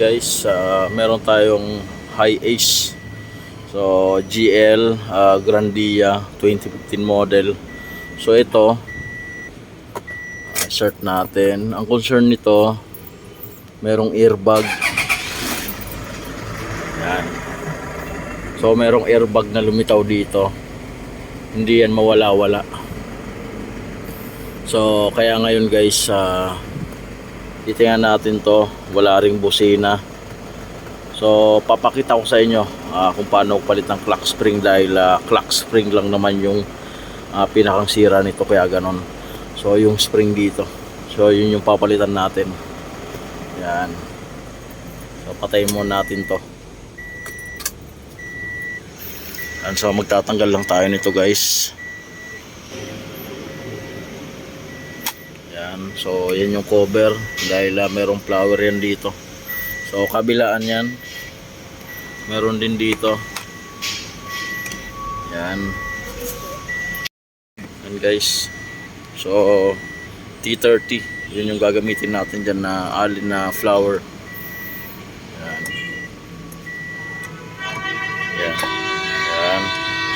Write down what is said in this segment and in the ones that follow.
guys, ah, meron tayong high ace. So GL ah, Grandia 2015 model. So ito ah, shirt natin. Ang concern nito merong airbag. Yan. So merong airbag na lumitaw dito. Hindi yan mawala-wala. So kaya ngayon guys uh, titingnan natin to. Wala ring busina. So papakita ko sa inyo ah, kung paano palit ng clock spring dahil ah, clock spring lang naman yung ah, pinakang sira nito kaya ganon. So yung spring dito. So yun yung papalitan natin. Yan. So patayin muna natin to. Yan so magtatanggal lang tayo nito guys Yan. So, yan yung cover dahil ah, merong flower yan dito. So, kabilaan yan. Meron din dito. Yan. Yan guys. So, T30. Yun yung gagamitin natin dyan na alin na flower. Yan. Yan. Yan.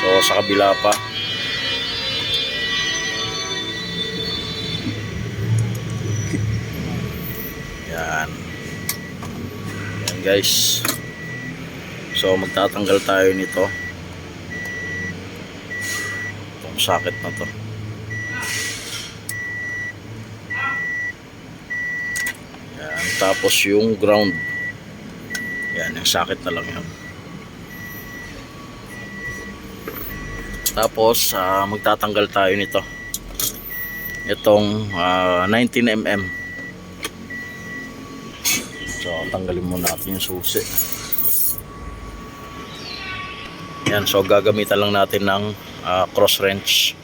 So, sa kabila pa. Guys. So magtatanggal tayo nito. Itong socket na to. Yan. Tapos yung ground. Yan, yung socket na lang yan. Tapos ah, magtatanggal tayo nito. Itong ah, 19mm. So, tanggalin muna natin yung susi. Yan, so gagamitan lang natin ng ah, cross wrench.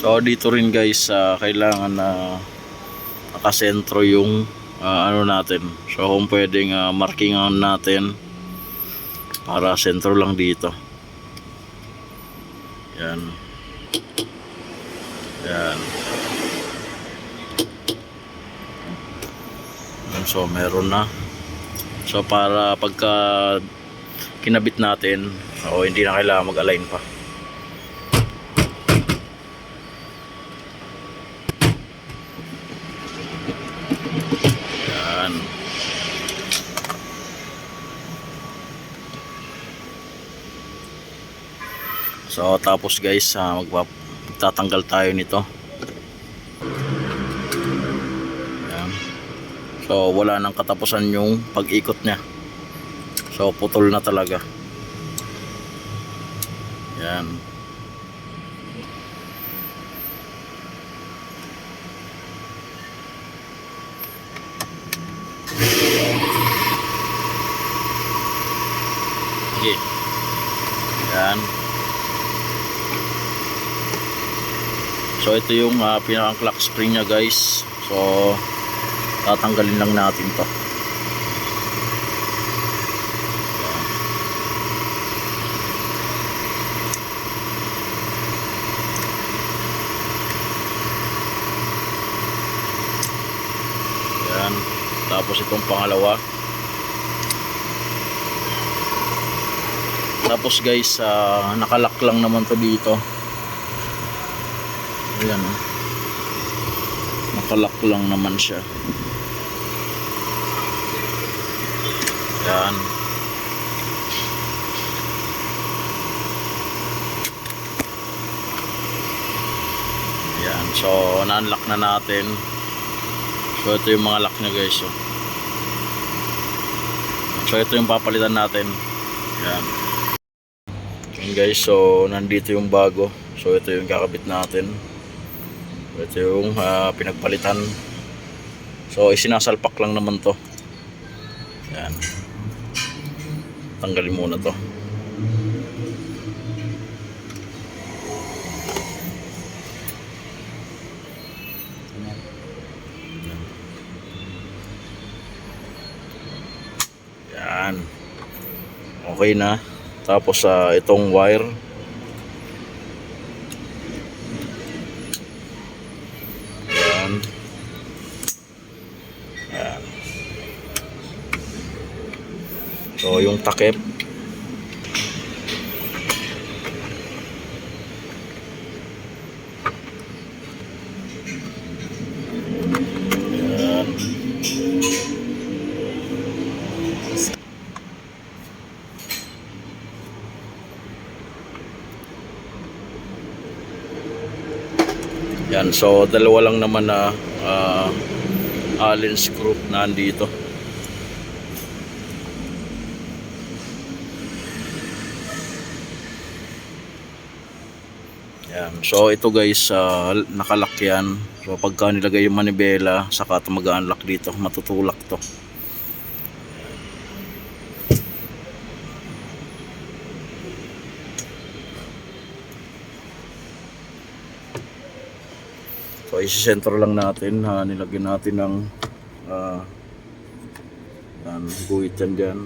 So dito rin guys, ah, kailangan na nakasentro yung ah, ano natin. So kung pwedeng uh, markingan natin para sentro lang dito. Yan. Yan. So meron na. So para pagka kinabit natin, o hindi na kailangan mag-align pa. So tapos guys, uh, magtatanggal tayo nito. Yan. So wala nang katapusan yung pag-ikot niya. So putol na talaga. Yan. Sige. Yan. So ito yung uh, pinakang clock spring niya guys. So tatanggalin lang natin to. Yan. Tapos itong pangalawa. Tapos guys, ah, nakalock lang naman to dito. Ayan oh. Nakalock lang naman siya. Yan. Yan. So, na-unlock na natin. So, ito yung mga lock niya guys. Oh. So, ito yung papalitan natin. Yan. Yan guys, so nandito yung bago. So ito yung kakabit natin. Ito yung ah, pinagpalitan. So isinasalpak lang naman to. Yan. Tanggalin muna to. Yan. okay na. Tapos sa itong wire. Yan. Yan. So yung takip. Yan, so dalawa lang naman na ah, Allen screw na andito. Yan. So ito guys, uh, nakalak yan. So pagka nilagay yung manibela, saka ito mag-unlock dito, matutulak to. So isi-sentro lang natin, ha, nilagyan natin ng uh, yan, guhit yan dyan.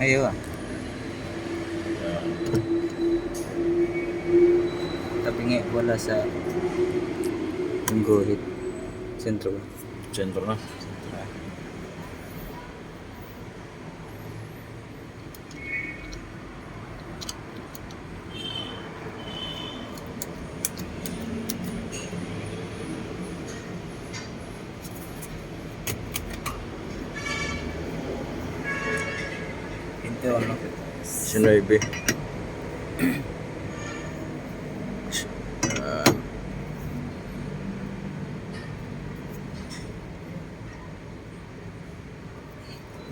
Ayaw ah. Tapi nga wala sa guhit. Sentro ba? Sentro na. 19. Uh,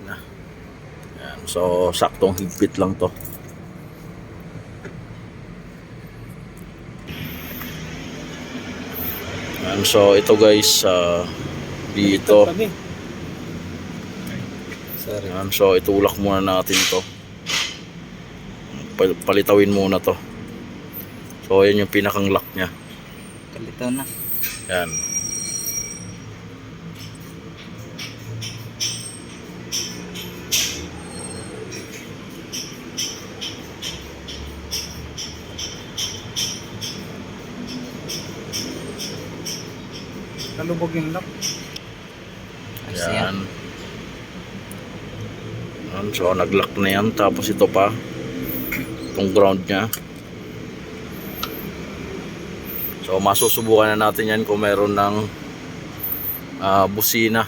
na. Yan. So, saktong higpit lang to. Yan. So, ito guys, uh, dito. Yan. So, itulak muna natin to. Pal- Palitawin muna to. So, yan yung pinakang lock niya. Kalitaw na. Yan. Kalubog yung lock. Yan. Yan. So, nag-lock na yan. Tapos ito pa. Itong ground niya. So, masusubukan na natin yan kung meron ng ah, busina.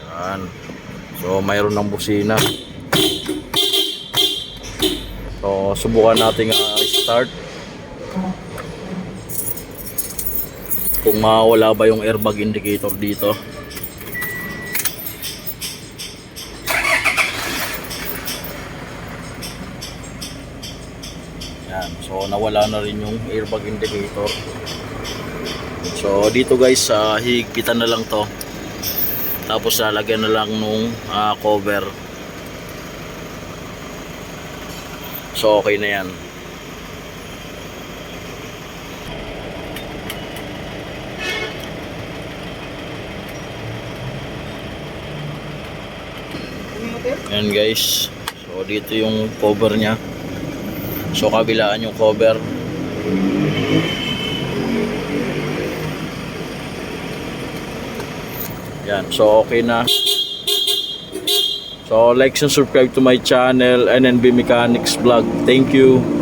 Yan. So, mayroon ng busina. So, subukan natin ah, start. kung mawala ba yung airbag indicator dito yan so nawala na rin yung airbag indicator so dito guys uh, higpitan na lang to tapos lalagyan na lang nung ah, cover so okay na yan Yan guys. So dito yung cover niya. So kabilaan yung cover. Yan. So okay na. So like and subscribe to my channel NNB Mechanics Vlog. Thank you.